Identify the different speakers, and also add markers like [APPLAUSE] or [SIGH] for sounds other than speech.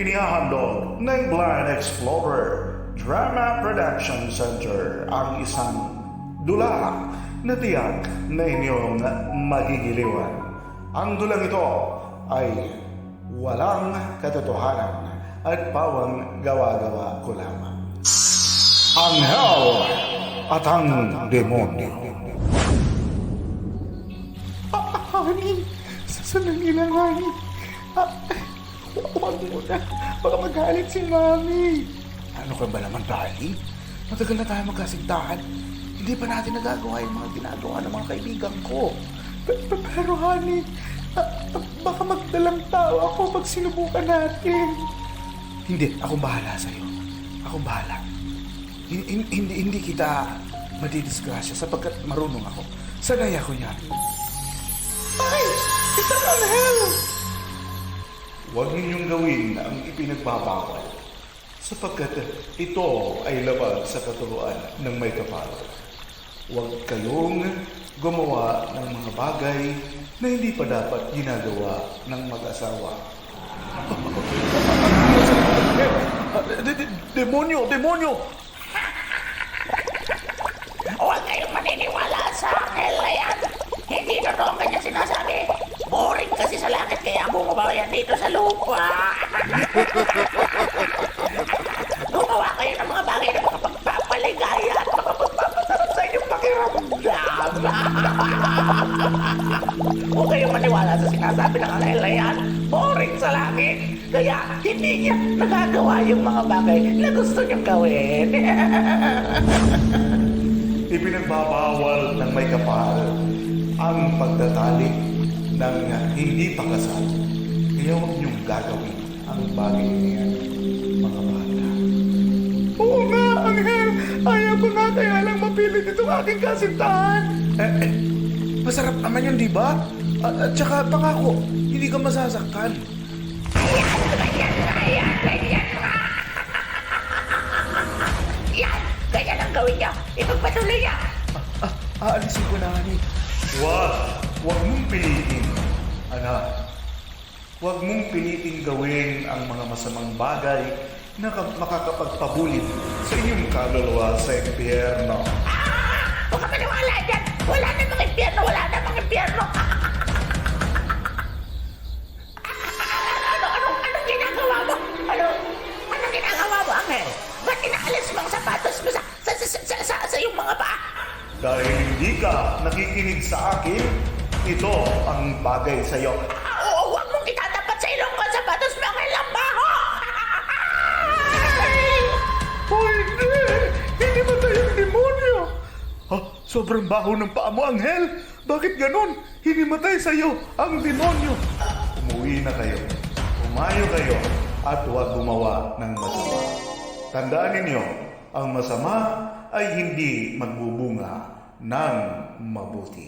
Speaker 1: ng Blind Explorer Drama Production Center ang isang dula na tiyak na inyong magigiliwan. Ang dulang ito ay walang katotohanan at pawang gawa-gawa ko lamang. Anghel at ang demonyo. [LAUGHS]
Speaker 2: Honey, sasandali lang, honey. Ah, hu- huwag muna. Baka magalit si Mami.
Speaker 1: Ano ka ba naman, darling? Matagal na tayo magkasintahan. Hindi pa natin nagagawa yung mga ginagawa ng mga kaibigan ko.
Speaker 2: Pe- pe- Pero, honey, ah, ah, baka magdalang tao ako pag sinubukan natin.
Speaker 1: Hindi, akong bahala sa'yo. Akong bahala. Hin- hin- Hindi, hindi kita madidisgrasya sapagkat marunong ako. Sanay ako niyan.
Speaker 2: Ay, isang anghel!
Speaker 1: Huwag ninyong gawin ang ipinagbabawal sapagkat ito ay labag sa katuruan ng may kapal. Huwag kayong gumawa ng mga bagay na hindi pa dapat ginagawa ng mag-asawa. De- de- demonyo! Demonyo!
Speaker 3: Huwag kayong maniniwala sa anghel na yan. Hindi totoo ang kanya sinasabi. Boring kasi sa langit kaya bumaba yan dito sa lupa. Gumawa kayo ng mga bagay na makapagpapaligaya at makapagpapasarap sa inyong pakiramdam. Huwag kayong maniwala sa sinasabi ng anghel na yan. Boring sa langit. Kaya hindi niya nagagawa yung mga bagay na gusto niyang gawin.
Speaker 1: Ipinagbabawal ng may kapal ang pagtatalik ng hindi pa kasal. Kaya huwag niyong gagawin ang bagay na yan, mga bata.
Speaker 2: Oo nga, anghel. Ayaw ko nga kaya lang mapilit itong aking kasintahan.
Speaker 1: Eh, eh, masarap naman yun, di ba? At, at saka pangako, hindi ka masasaktan.
Speaker 3: Yan! Ganyan ang gawin niya! Ipagpatuloy niya!
Speaker 1: Ah, aalisin ko na, honey. Wag, wag mong pilitin, anak. Huwag mong pilitin gawin ang mga masamang bagay na ka- makakapagpabulit sa inyong kaluluwa sa impyerno.
Speaker 3: Huwag ka maniwala dyan! Wala namang impyerno! Wala namang! Ano, ano, ginagawa mo? Ano, anong ginagawa mo, Angel? Ba't inaalis mo ang sapatos sa, sa, sa, sa, sa, sa mga paa?
Speaker 1: Dahil hindi ka nakikinig sa akin, ito ang bagay sa iyo. Sobrang baho ng paa mo, Anghel! Bakit ganon? Hinimatay sa iyo ang demonyo! Umuwi na kayo. Umayo kayo at huwag gumawa ng masama. Tandaan ninyo, ang masama ay hindi magbubunga ng mabuti.